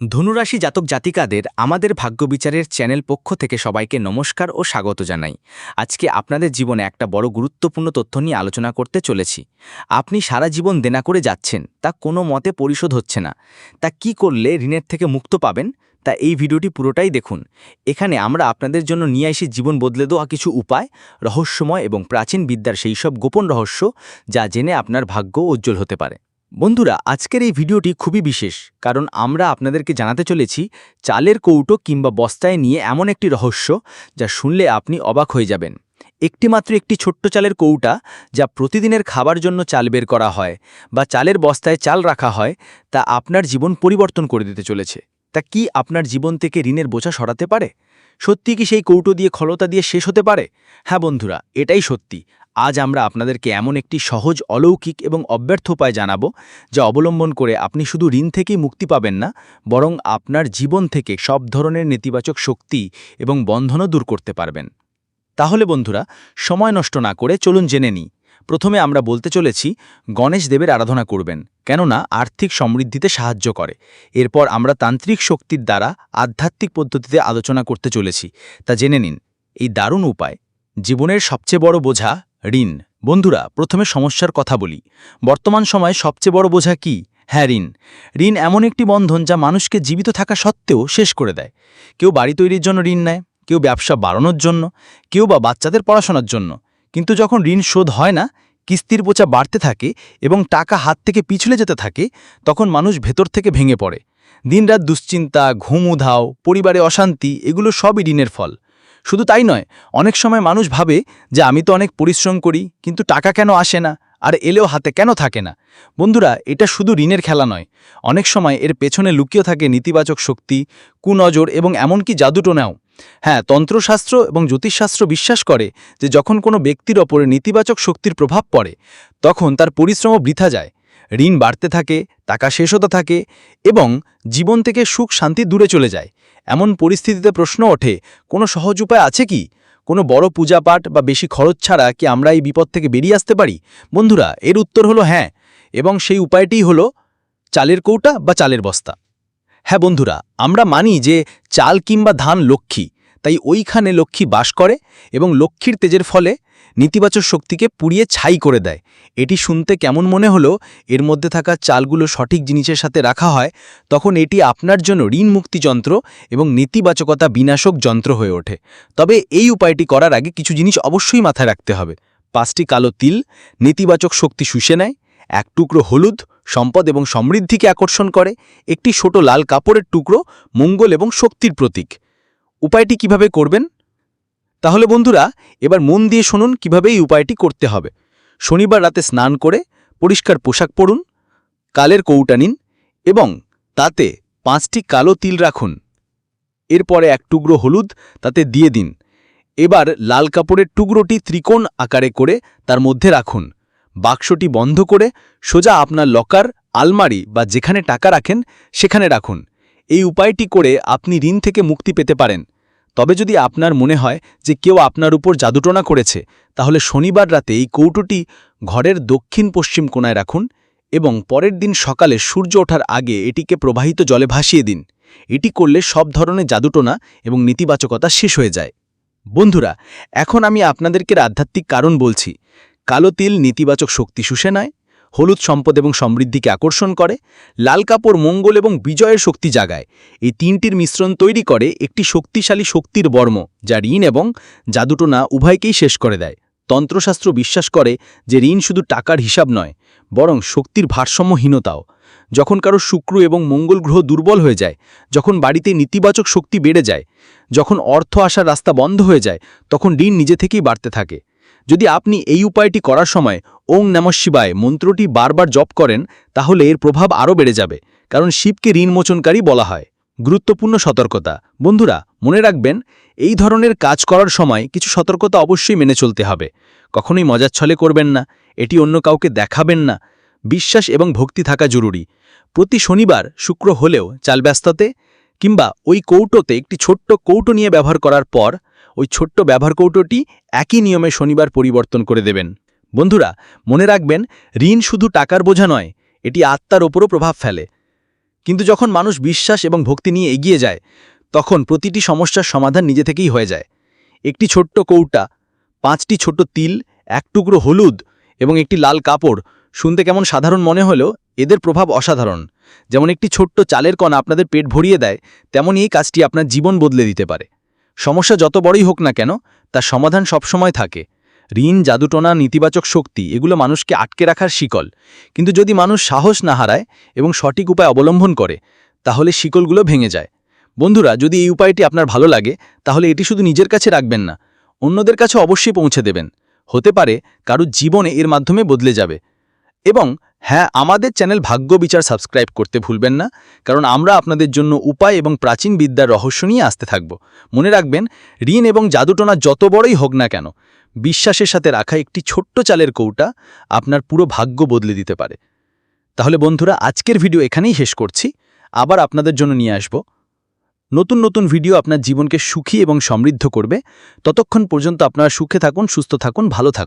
ধনুরাশি জাতক জাতিকাদের আমাদের ভাগ্য বিচারের চ্যানেল পক্ষ থেকে সবাইকে নমস্কার ও স্বাগত জানাই। আজকে আপনাদের জীবনে একটা বড় গুরুত্বপূর্ণ তথ্য নিয়ে আলোচনা করতে চলেছি। আপনি সারা জীবন দেনা করে যাচ্ছেন, তা কোনো মতে পরিশোধ হচ্ছে না। তা কি করলে ঋণের থেকে মুক্ত পাবেন? তা এই ভিডিওটি পুরোটাই দেখুন। এখানে আমরা আপনাদের জন্য নিয়ে আসি জীবন বদলে দেওয়া কিছু উপায়, রহস্যময় এবং প্রাচীন বিদ্যার সেই সব গোপন রহস্য, যা জেনে আপনার ভাগ্য উজ্জ্বল হতে পারে। বন্ধুরা, আজকের এই ভিডিওটি খুবই বিশেষ, কারণ আমরা আপনাদেরকে জানাতে চলেছি চালের কৌটো কিংবা বস্তায় নিয়ে এমন একটি রহস্য যা শুনলে আপনি অবাক হয়ে যাবেন। একটিমাত্র একটি ছোট্ট চালের কৌটা যা প্রতিদিনের খাবার জন্য চাল বের করা হয় বা চালের বস্তায় চাল রাখা হয়, তা আপনার জীবন পরিবর্তন করে দিতে চলেছে। তা কি আপনার জীবন থেকে ঋণের বোঝা সরাতে পারে? সত্যি কি সেই কৌটো দিয়ে খলতা দিয়ে শেষ হতে পারে? হ্যাঁ বন্ধুরা, এটাই সত্যি। আজ আমরা আপনাদেরকে এমন একটি সহজ, অলৌকিক এবং অব্যর্থ উপায় জানাব, যা অবলম্বন করে আপনি শুধু ঋণ থেকেই মুক্তি পাবেন না, বরং আপনার জীবন থেকে সব ধরনের নেতিবাচক শক্তি এবং বন্ধনও দূর করতে পারবেন। তাহলে বন্ধুরা, সময় নষ্ট না করে চলুন জেনে নিই। প্রথমে আমরা বলতে চলেছি, গণেশ দেবের আরাধনা করবেন, কেননা আর্থিক সমৃদ্ধিতে সাহায্য করে। এরপর আমরা তান্ত্রিক শক্তির দ্বারা আধ্যাত্মিক পদ্ধতিতে আলোচনা করতে চলেছি। তা জেনে নিন, এই দারুণ উপায়। জীবনের সবচেয়ে বড় বোঝা ঋণ। বন্ধুরা, প্রথমে সমস্যার কথা বলি। বর্তমান সময়ে সবচেয়ে বড় বোঝা কি? হ্যাঁ ঋণ। ঋণ এমন একটি বন্ধন যা মানুষকে জীবিত থাকা সত্ত্বেও শেষ করে দেয়। কেউ বাড়ি তৈরির জন্য ঋণ নেয়, কেউ ব্যবসা বাড়ানোর জন্য, কেউ বা বাচ্চাদের পড়াশোনার জন্য। কিন্তু যখন ঋণ শোধ হয় না, কিস্তির বোচা বাড়তে থাকে এবং টাকা হাত থেকে পিছলে যেতে থাকে, তখন মানুষ ভেতর থেকে ভেঙে পড়ে। দিনরাত দুশ্চিন্তা, ঘুম উধাও, পরিবারে অশান্তি, এগুলো সবই ঋণের ফল। শুধু তাই নয়, অনেক সময় মানুষ ভাবে যে আমি তো অনেক পরিশ্রম করি, কিন্তু টাকা কেন আসে না? আর এলেও হাতে কেন থাকে না? বন্ধুরা, এটা শুধু ঋণের খেলা নয়। অনেক সময় এর পেছনে লুকিয়ে থাকে নেতিবাচক শক্তি, কুনজর এবং এমনকি জাদুটোনাও হ্যাঁ তন্ত্রশাস্ত্র এবং জ্যোতিষশাস্ত্র বিশ্বাস করে যে যখন কোনো ব্যক্তির ওপরে নেতিবাচক শক্তির প্রভাব পড়ে, তখন তার পরিশ্রমও বৃথা যায়। ঋণ বাড়তে থাকে, টাকা শেষ হতে থাকে এবং জীবন থেকে সুখ, শান্তি দূরে চলে যায়। এমন পরিস্থিতিতে প্রশ্ন ওঠে, কোনো সহজ উপায় আছে কি? কোনো বড় পূজাপাঠ বা বেশি খরচ ছাড়া কি আমরা এই বিপদ থেকে বেরিয়ে আসতে পারি? বন্ধুরা, এর উত্তর হলো হ্যাঁ এবং সেই উপায়টিই হলো চালের কৌটা বা চালের বস্তা। হ্যাঁ বন্ধুরা, আমরা মানি যে চাল কিংবা ধান লক্ষ্মী তাই ওইখানে লক্ষ্মী বাস করে এবং লক্ষ্মীর তেজের ফলে নেতিবাচক শক্তিকে পুড়িয়ে ছাই করে দেয়। এটি শুনতে কেমন মনে হলো? এর মধ্যে থাকা চালগুলো সঠিক জিনিসের সাথে রাখা হয়, তখন এটি আপনার জন্য ঋণ মুক্তি যন্ত্র এবং নেতিবাচকতা বিনাশক যন্ত্র হয়ে ওঠে। তবে এই উপায়টি করার আগে কিছু জিনিস অবশ্যই মাথায় রাখতে হবে। পাঁচটি কালো তিল নেতিবাচক শক্তি শুষে নেয়, এক টুকরো হলুদ সম্পদ এবং সমৃদ্ধিকে আকর্ষণ করে, একটি ছোট লাল কাপড়ের টুকরো মঙ্গল এবং শক্তির প্রতীক। উপায়টি কীভাবে করবেন? তাহলে বন্ধুরা, এবার মন দিয়ে শুনুন কীভাবে এই উপায়টি করতে হবে। শনিবার রাতে স্নান করে পরিষ্কার পোশাক পরুন, কালের কৌটা নিন এবং তাতে পাঁচটি কালো তিল রাখুন। এরপরে এক টুকরো হলুদ তাতে দিয়ে দিন। এবার লাল কাপড়ের টুকরোটি ত্রিকোণ আকারে করে তার মধ্যে রাখুন। বাক্সটি বন্ধ করে সোজা আপনার লকার, আলমারি বা যেখানে টাকা রাখেন সেখানে রাখুন। এই উপায়টি করে আপনি ঋণ থেকে মুক্তি পেতে পারেন। তবে যদি আপনার মনে হয় যে কেউ আপনার উপর জাদুটনা করেছে, তাহলে শনিবার রাতে এই কৌটোটি ঘরের দক্ষিণ পশ্চিম কোণায় রাখুন এবং পরের দিন সকালে সূর্য ওঠার আগে এটিকে প্রবাহিত জলে ভাসিয়ে দিন। এটি করলে সব ধরনের জাদুটোনা এবং নেতিবাচকতা শেষ হয়ে যায়। বন্ধুরা, এখন আমি আপনাদেরকে আধ্যাত্মিক কারণ বলছি। কালো তিল নেতিবাচক শক্তি শুষে নেয় হলুদ সম্পদ এবং সমৃদ্ধিকে আকর্ষণ করে, লাল কাপড় মঙ্গল এবং বিজয়ের শক্তি জাগায়। এই তিনটির মিশ্রণ তৈরি করে একটি শক্তিশালী শক্তির বর্ম, যা ঋণ এবং জাদুটোনা উভয়কেই শেষ করে দেয়। তন্ত্রশাস্ত্র বিশ্বাস করে যে ঋণ শুধু টাকার হিসাব নয়, বরং শক্তির ভারসাম্যহীনতাও। যখন কারও শুক্র এবং মঙ্গল গ্রহ দুর্বল হয়ে যায়, যখন বাড়িতে নেতিবাচক শক্তি বেড়ে যায়, যখন অর্থ আসার রাস্তা বন্ধ হয়ে যায়, তখন ঋণ নিজে থেকেই বাড়তে থাকে। যদি আপনি এই উপায়টি করার সময় ওং নমঃ শিবায় মন্ত্রটি বারবার জপ করেন, তাহলে এর প্রভাব আরও বেড়ে যাবে, কারণ শিবকে ঋণমোচনকারী বলা হয়। গুরুত্বপূর্ণ সতর্কতা। বন্ধুরা, মনে রাখবেন, এই ধরনের কাজ করার সময় কিছু সতর্কতা অবশ্যই মেনে চলতে হবে। কখনোই মজার ছলে করবেন না, এটি অন্য কাউকে দেখাবেন না। বিশ্বাস এবং ভক্তি থাকা জরুরি। প্রতি শনিবার শুক্র হলেও চালব্যস্ততে কিংবা ওই কৌটোতে একটি ছোট্ট কৌটো নিয়ে ব্যবহার করার পর ওই ছোট্ট ব্যবহার কৌটোটি একই নিয়মে শনিবার পরিবর্তন করে দেবেন। বন্ধুরা, মনে রাখবেন, ঋণ শুধু টাকার বোঝা নয়, এটি আত্মার ওপরও প্রভাব ফেলে। কিন্তু যখন মানুষ বিশ্বাস এবং ভক্তি নিয়ে এগিয়ে যায়, তখন প্রতিটি সমস্যার সমাধান নিজে থেকেই হয়ে যায়। একটি ছোট্ট কৌটা, পাঁচটি ছোট তিল, এক টুকরো হলুদ এবং একটি লাল কাপড় শুনতে কেমন সাধারণ মনে হলেও এদের প্রভাব অসাধারণ। যেমন একটি ছোট্ট চালের কণা আপনাদের পেট ভরিয়ে দেয় তেমনই এই কাজটি আপনার জীবন বদলে দিতে পারে। সমস্যা যত বড়ই হোক না কেন, তার সমাধান সবসময় থাকে। ঋণ, জাদুটনা, নেতিবাচক শক্তি, এগুলো মানুষকে আটকে রাখার শিকল। কিন্তু যদি মানুষ সাহস না হারায় এবং সঠিক উপায় অবলম্বন করে, তাহলে শিকলগুলো ভেঙে যায়। বন্ধুরা, যদি এই উপায়টি আপনার ভালো লাগে, তাহলে এটি শুধু নিজের কাছে রাখবেন না, অন্যদের কাছে অবশ্যই পৌঁছে দেবেন। হতে পারে, কারও জীবনে এর মাধ্যমে বদলে যাবে। এবং হ্যাঁ আমাদের চ্যানেল ভাগ্য বিচার সাবস্ক্রাইব করতে ভুলবেন না, কারণ আমরা আপনাদের জন্য উপায় এবং প্রাচীন বিদ্যার রহস্য নিয়ে আসতে থাকব। মনে রাখবেন, ঋণ এবং জাদুটনা যত বড়ই হোক না কেন, বিশ্বাসের সাথে রাখা একটি ছোট্ট চালের কৌটা আপনার পুরো ভাগ্য বদলে দিতে পারে। তাহলে বন্ধুরা, আজকের ভিডিও এখানেই শেষ করছি। আবার আপনাদের জন্য নিয়ে আসব। নতুন নতুন ভিডিও আপনার জীবনকে সুখী এবং সমৃদ্ধ করবে। ততক্ষণ পর্যন্ত আপনারা সুখে থাকুন, সুস্থ থাকুন, ভালো থাকুন।